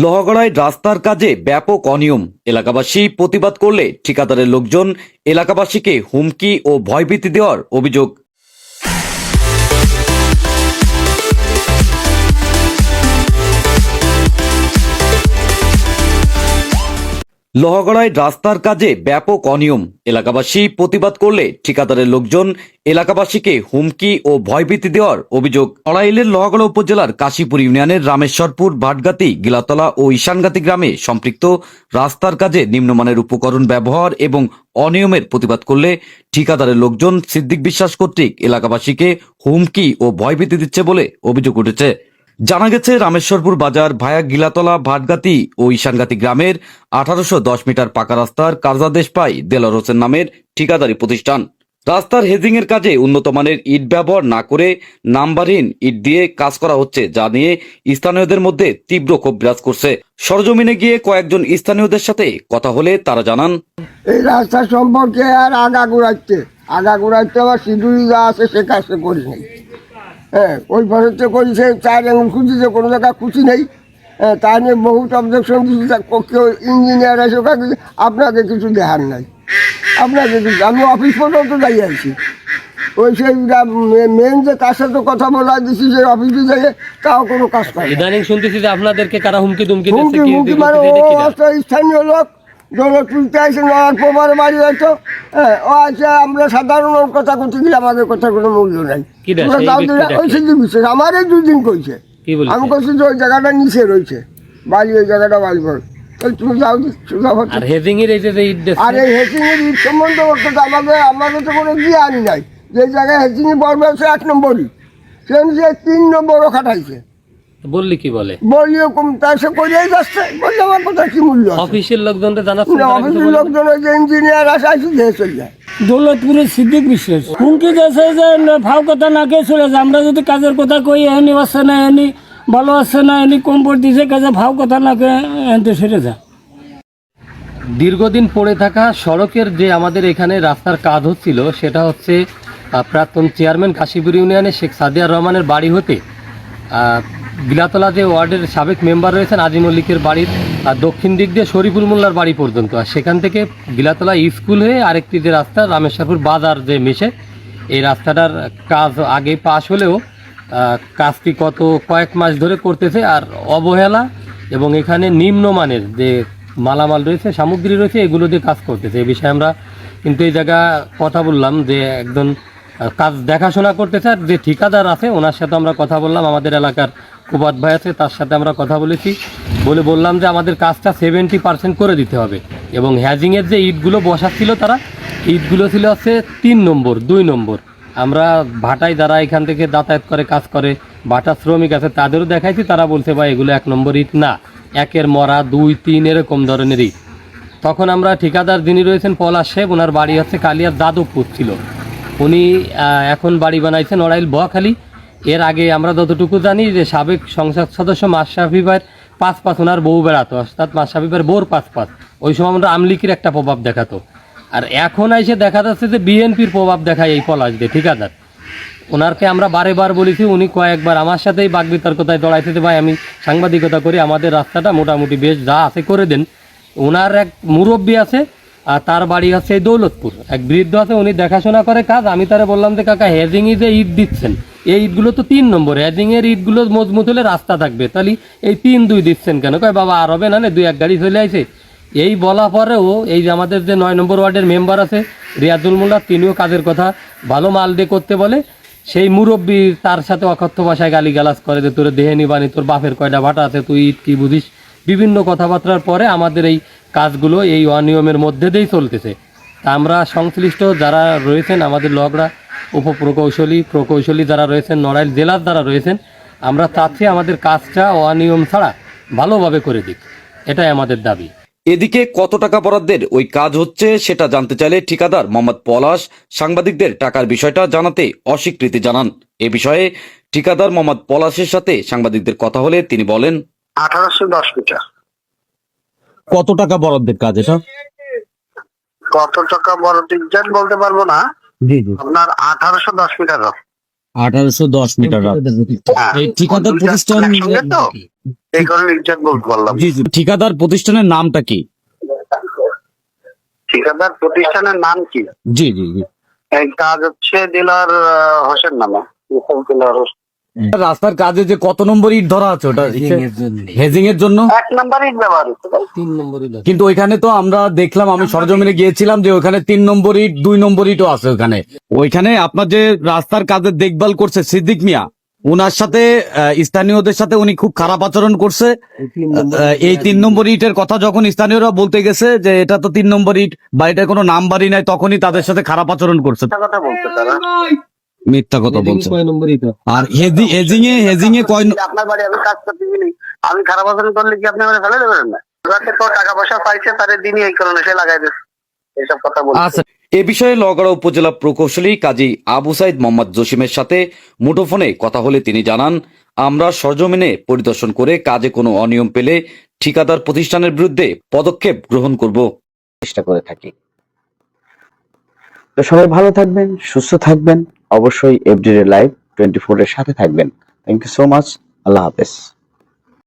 লোহাগড়ায় রাস্তার কাজে ব্যাপক অনিয়ম। এলাকাবাসী প্রতিবাদ করলে ঠিকাদারের লোকজন এলাকাবাসীকে হুমকি ও ভয়ভীতি দেওয়ার অভিযোগ। লোহাগড়ায় রাস্তার কাজে ব্যাপক অনিয়ম। এলাকাবাসী প্রতিবাদ করলে ঠিকাদারের লোকজন এলাকাবাসীকে হুমকি ও ভয়ভীতি দেওয়ার অভিযোগ। অড়াইলের লোহাগড়া উপজেলার কাশীপুর ইউনিয়নের রামেশ্বরপুর, ভাটগাতি, গিলাতলা ও ঈশানগাতি গ্রামে সম্পৃক্ত রাস্তার কাজে নিম্নমানের উপকরণ ব্যবহার এবং অনিয়মের প্রতিবাদ করলে ঠিকাদারের লোকজন সিদ্দিক বিশ্বাস কর্তৃক এলাকাবাসীকে হুমকি ও ভয়ভীতি দিচ্ছে বলে অভিযোগ উঠেছে। জানা গেছে, রামেশ্বরপুর বাজার ভায়া গিলাতলা, ভাটগাতি ও ঈশানগাতি গ্রামের আঠারোশো দশ মিটার পাকা রাস্তার কার্যাদেশ পায় দেলার হোসেন নামের ঠিকাদারি প্রতিষ্ঠান। রাস্তার হেজিং এর কাজে উন্নত মানের ইট ব্যবহার না করে নাম্বারহীন ইট দিয়ে কাজ করা হচ্ছে, যা নিয়ে স্থানীয়দের মধ্যে তীব্র ক্ষোভ বিরাজ করছে। সরজমিনে গিয়ে কয়েকজন স্থানীয়দের সাথে কথা হলে তারা জানান, এই রাস্তা সম্পর্কে আর আগা ঘুরাচ্ছে আগা ঘুরাচ্ছে আবার সিঁদুরি যা আছে সে কাজটা করি নেই। হ্যাঁ ওই ফসলটা করেছে চার আঙুল খুঁজিছে কোনো জায়গায় খুশি নেই। হ্যাঁ তা নিয়ে বহুত অবজেকশন কেউ ইঞ্জিনিয়ার এসে ওখানে আপনাকে কিছু দেখার নাই। আপনাকে কিছু আমি অফিস পর্যন্ত যাই আছি। ওই সেই মেন যে তার সাথে কথা বলা দিছি সেই অফিসে যাই তাও কোনো কাজ করে। ইদানিং শুনতেছি যে আপনাদেরকে কারা হুমকি দুমকি হুমকি হুমকি মানে স্থানীয় লোক দৌলত তুলতে আসে নয়ার পোমার বাড়ি হয়তো হ্যাঁ ও আছে আমরা সাধারণ কথা করতে গেলে আমাদের কথা কোনো মূল্য নাই? ওই সিদ্ধি বিশেষ আমার এই দুই দিন কইছে আমি কইছি যে ওই জায়গাটা নিচে রয়েছে। বালি ওই জায়গাটা বালি কর। আর এর ইট ইট সম্বন্ধে তো আমাদের আমাদের তো কোনো দিয়ে নাই। যে জায়গায় হেসিংয়ে বলবে সে এক নম্বরই। সে তিন নম্বরও খাটাইছে। বললি কি বলে? বলিও কম তার সে যাচ্ছে। বললে আমার কথা কি মূল্য আছে? অফিসের অফিসের লোকজন যে ইঞ্জিনিয়ার আসে আসে দিয়ে চলে যায়। দৌলতপুরের সিদ্দিক বিশ্বাস। হুমকি দিয়েছে যে ফাও কথা না কে চলে যায়। আমরা যদি কাজের কথা কই এনি আসছে না এনি ভালো আসছে না এনি কমফোর্ট দিছে কাজে ফাও কথা না কে এনতে সেরে যায়। দীর্ঘদিন পড়ে থাকা সড়কের যে আমাদের এখানে রাস্তার কাজ হচ্ছিল সেটা হচ্ছে আহ, প্রাক্তন চেয়ারম্যান কাশীপুর ইউনিয়নে শেখ সাদিয়ার রহমানের বাড়ি হতে আহ, গিলাতলা যে ওয়ার্ডের সাবেক মেম্বার রয়েছেন আজি মল্লিকের বাড়ির আহ, দক্ষিণ দিক দিয়ে শরীফুল মোল্লার বাড়ি পর্যন্ত। আর সেখান থেকে গিলাতলা স্কুল হয়ে আরেকটি যে রাস্তা রামেশ্বরপুর বাজার যে মিশে এই রাস্তাটার কাজ আগে পাশ হলেও কাজটি কত কয়েক মাস ধরে করতেছে আর অবহেলা এবং এখানে নিম্নমানের যে মালামাল রয়েছে সামগ্রী রয়েছে এগুলো দিয়ে কাজ করতেছে। এ বিষয়ে আমরা কিন্তু এই জায়গা কথা বললাম যে একজন কাজ দেখাশোনা করতেছে আর যে ঠিকাদার আছে ওনার সাথে আমরা কথা বললাম। আমাদের এলাকার কুবাদ ভাই আছে, তার সাথে আমরা কথা বলেছি। বলে বললাম যে আমাদের কাজটা সেভেন্টি পার্সেন্ট করে দিতে হবে। এবং হ্যাজিংয়ের যে ইটগুলো বসাচ্ছিল তারা, ইটগুলো ছিল হচ্ছে তিন নম্বর, দুই নম্বর। আমরা ভাটায় যারা এখান থেকে যাতায়াত করে, কাজ করে, ভাটা শ্রমিক আছে, তাদেরও দেখাইছি, তারা বলছে, ভাই, এগুলো এক নম্বর ইট না। একের মরা, দুই, তিন এরকম ধরনের ইট। তখন আমরা ঠিকাদার যিনি রয়েছেন, পলাশ সাহেব, ওনার বাড়ি হচ্ছে কালিয়ার যাদবপুর ছিল। উনি এখন বাড়ি বানাইছেন অড়াইল বোয়াখালী এর আগে আমরা যতটুকু জানি যে সাবেক সংসদ সদস্য মাশরাফি ভাইয়ের পাঁচ পাঁচ, ওনার বউ বেড়াতো, অর্থাৎ মাশরাফি ভাইয়ের বউর পাঁচ পাঁচ। ওই সময় আমরা আমলিকির একটা প্রভাব দেখাতো। আর এখন এসে দেখা যাচ্ছে যে বিএনপির প্রভাব দেখায় এই পলাশ দিয়ে ঠিকাদার ওনারকে আমরা বারে বার বলেছি, উনি কয়েকবার আমার সাথেই বাক বিতর্কতায় দৌড়াইতে ভাই, আমি সাংবাদিকতা করি, আমাদের রাস্তাটা মোটামুটি বেশ যা আছে করে দেন। ওনার এক মুরব্বী আছে আর তার বাড়ি হচ্ছে দৌলতপুর। এক বৃদ্ধ আছে, উনি দেখাশোনা করে কাজ। আমি তারে বললাম যে, কাকা হেজিংই যে ইট দিচ্ছেন, এই ইটগুলো তো তিন নম্বর। হেজিং এর ইটগুলো মজবুত হলে রাস্তা থাকবে। তাহলে এই তিন, দুই দিচ্ছেন কেন? কয়, বাবা, আর হবে না দুই, এক গাড়ি চলে আইছে। এই বলা পরেও এই যে আমাদের যে নয় নম্বর ওয়ার্ডের মেম্বার আছে, রিয়াজুল মোল্লা, তিনিও কাজের কথা ভালো মাল দিয়ে করতে বলে। সেই মুরব্বী তার সাথে অকথ্য ভাষায় গালি গালাজ করে যে, তোর দেহে নিবানি, তোর বাপের কয়টা ভাটা আছে, তুই ঈদ কি বুঝিস? বিভিন্ন কথাবার্তার পরে আমাদের এই কাজগুলো এই অনিয়মের মধ্যে দিয়েই চলতেছে। তা আমরা সংশ্লিষ্ট যারা রয়েছেন আমাদের লগড়া উপপ্রকৌশলী প্রকৌশলী যারা রয়েছেন নড়াইল জেলার যারা রয়েছেন আমরা চাচ্ছি আমাদের কাজটা অনিয়ম ছাড়া ভালোভাবে করে দিক। এটাই আমাদের দাবি। এদিকে কত টাকা বরাদ্দের ওই কাজ হচ্ছে সেটা জানতে চাইলে ঠিকাদার মোহাম্মদ পলাশ সাংবাদিকদের টাকার বিষয়টা জানাতে অস্বীকৃতি জানান। এ বিষয়ে ঠিকাদার মোহাম্মদ পলাশের সাথে সাংবাদিকদের কথা হলে তিনি বলেন আঠারোশো দশ মিটার। কত টাকা বরাদ্দের কাজ এটা? কত টাকা বড় এক্সাক্ট বলতে পারব না। জি জি। আপনার আঠারোশো দশ মিটার আঠারোশো দশ মিটার হ্যাঁ। এই ঠিকাদার প্রতিষ্ঠান এই কারণে এক্সাক্ট বলতে পারলাম। জি জি। ঠিকাদার প্রতিষ্ঠানের নামটা কি? ঠিকাদার প্রতিষ্ঠানের নাম কি? জি জি জি। এই কাজ হচ্ছে ডিলার হোসেন নামে। ডিলার। রাস্তার কাজে যে কত নম্বর ইট ধরা আছে ওটা হেজিংয়ের জন্য। হেজিং এর জন্য? এক নাম্বার ইট ব্যবহার তিন নম্বরই লাগে। কিন্তু ওইখানে তো আমরা দেখলাম আমি সরজমিনে গিয়েছিলাম যে ওখানে তিন নম্বর ইট দুই নম্বর ইটও আছে ওখানে। ওইখানে আপনার যে রাস্তার কাজের দেখভাল করছে সিদ্দিক মিয়া ওনার সাথে আহ, স্থানীয়দের সাথে উনি খুব খারাপ আচরণ করছে। এই তিন নম্বর আহ, এই তিন নম্বর ইটের কথা যখন স্থানীয়রা বলতে গেছে যে এটা তো তিন নম্বর ইট বা এটার কোনো নাম বাড়ি নাই তখনই তাদের সাথে খারাপ আচরণ করছে। কথা বলছে তারা মিথ্যা কথা বলছে কয় নম্বরই আর হেজিং এ হেজিং এ কয় আপনার বাড়ি আমি কাজ করতে গেলি আমি খারাপ আচরণ করলে কি আপনি আমার ফেলে দেবেন? না যাতে তো টাকা পয়সা পাইছে তার দিনই এই কারণে সে লাগাই দিচ্ছে এইসব কথা বলছে। আচ্ছা এ বিষয়ে লগড়া উপজেলা প্রকৌশলী কাজী আবু সাইদ মোহাম্মদ জসিমের সাথে মুঠোফোনে কথা হলে তিনি জানান আমরা সরজমিনে পরিদর্শন করে কাজে কোনো অনিয়ম পেলে ঠিকাদার প্রতিষ্ঠানের বিরুদ্ধে পদক্ষেপ গ্রহণ করব। চেষ্টা করে থাকি। তো সবাই ভালো থাকবেন সুস্থ থাকবেন। অবশ্যই এফডিরে লাইভ টোয়েন্টি ফোরের সাথে থাকবেন। থ্যাংক ইউ সো মাচ আল্লাহ হাফেজ।